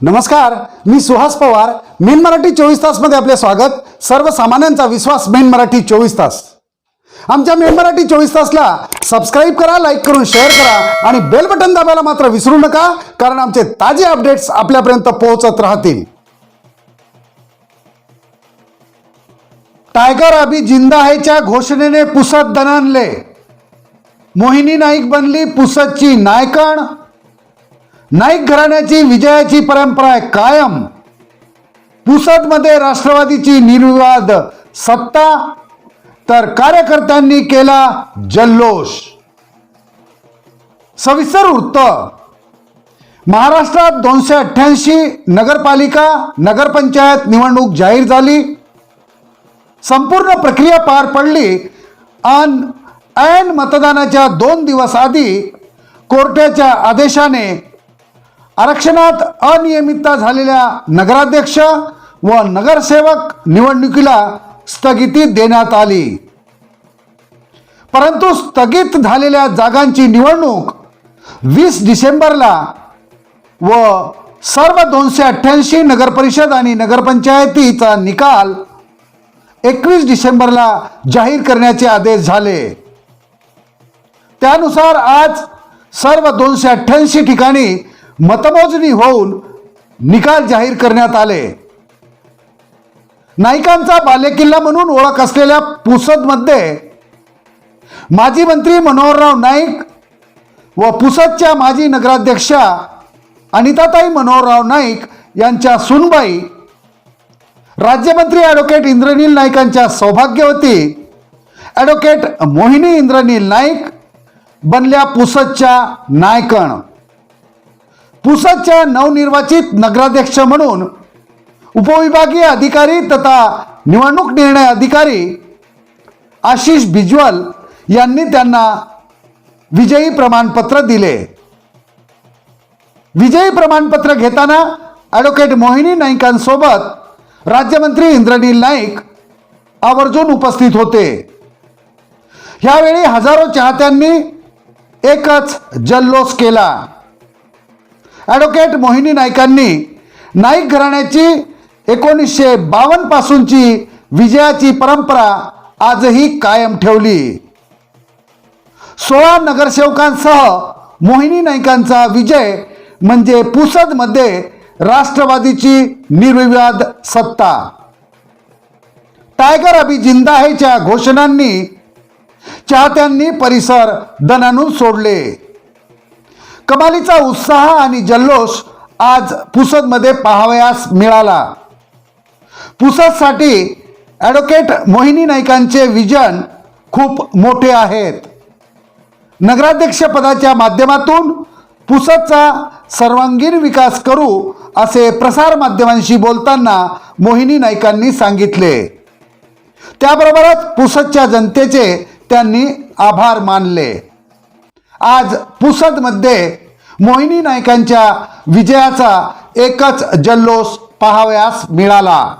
नमस्कार मी सुहास पवार. मेन मराठी चोवीस तासमध्ये आपले स्वागत. सर्वसामान्यांचा विश्वास मेन मराठी चोवीस तास. आमच्या मेन मराठी चोवीस तासला सबस्क्राईब करा लाईक करून शेअर करा आणि बेल बटन दाबायला मात्र विसरू नका कारण आमचे ताजे अपडेट्स आपल्यापर्यंत पोहोचत राहतील. टायगर अभी जिंदा आहेच्या घोषणेने पुसत दणानले मोहिनी नाईक बनली पुसतची नायकण. नाईक घराण्याची विजयाची परंपरा आहे कायम. पुसदमध्ये राष्ट्रवादीची निर्विवाद सत्ता तर कार्यकर्त्यांनी केला जल्लोष. सविस्तर वृत्त महाराष्ट्रात दोनशे अठ्ठ्याऐंशी नगरपालिका नगरपंचायत निवडणूक जाहीर झाली. संपूर्ण प्रक्रिया पार पडली आणि ऐन मतदानाच्या दोन दिवस आधी कोर्टाच्या आदेशाने आरक्षणात अनियमितता झालेल्या नगराध्यक्ष व नगरसेवक निवडणुकीला स्थगिती देण्यात आली. परंतु स्थगित झालेल्या जागांची निवडणूक वीस डिसेंबरला व सर्व दोनशे अठ्ठ्याऐंशी नगरपरिषद आणि नगरपंचायतीचा निकाल एकवीस डिसेंबरला जाहीर करण्याचे आदेश झाले. त्यानुसार आज सर्व दोनशे अठ्ठ्याऐंशी ठिकाणी मतमोजणी होऊन निकाल जाहीर करण्यात आले. नाईकांचा बालेकिल्ला म्हणून ओळख असलेल्या पुसदमध्ये माजी मंत्री मनोहरराव नाईक व पुसदच्या माजी नगराध्यक्षा अनिताताई मनोहरराव नाईक यांच्या सुनबाई राज्यमंत्री ॲडव्होकेट इंद्रनील नाईकांच्या सौभाग्यवती ॲडव्होकेट मोहिनी इंद्रनील नाईक बनल्या पुसदच्या नायकण. पुसदच्या नवनिर्वाचित नगराध्यक्ष म्हणून उपविभागीय अधिकारी तथा निवडणूक निर्णय अधिकारी आशिष बिजवल यांनी त्यांना विजयी प्रमाणपत्र दिले. विजयी प्रमाणपत्र घेताना ॲडव्होकेट मोहिनी नाईकांसोबत राज्यमंत्री इंद्रनील नाईक आवर्जून उपस्थित होते. ह्यावेळी हजारो चाहत्यांनी एकच जल्लोष केला. ॲडव्होकेट मोहिनी नाईकांनी नाईक घराण्याची एकोणीसशे बावन्न पासूनची विजयाची परंपरा आजही कायम ठेवली. सोळा नगरसेवकांसह मोहिनी नाईकांचा विजय म्हणजे पुसदमध्ये राष्ट्रवादीची निर्विवाद सत्ता. टायगर अभी जिंदा आहेच्या घोषणांनी चाहत्यांनी परिसर दणानून सोडले. कमालीचा उत्साह आणि जल्लोष आज पुसदमध्ये पाहावयास मिळाला. पुसदसाठी ॲडव्होकेट मोहिनी नाईकांचे विजन खूप मोठे आहेत. नगराध्यक्ष पदाच्या माध्यमातून पुसदचा सर्वांगीण विकास करू असे प्रसार माध्यमांशी बोलताना मोहिनी नाईकांनी सांगितले. त्याबरोबरच पुसदच्या जनतेचे त्यांनी आभार मानले. आज पुसदमध्ये मोहिनी नायकांच्या विजयाचा एकच जल्लोष पाहावयास मिळाला.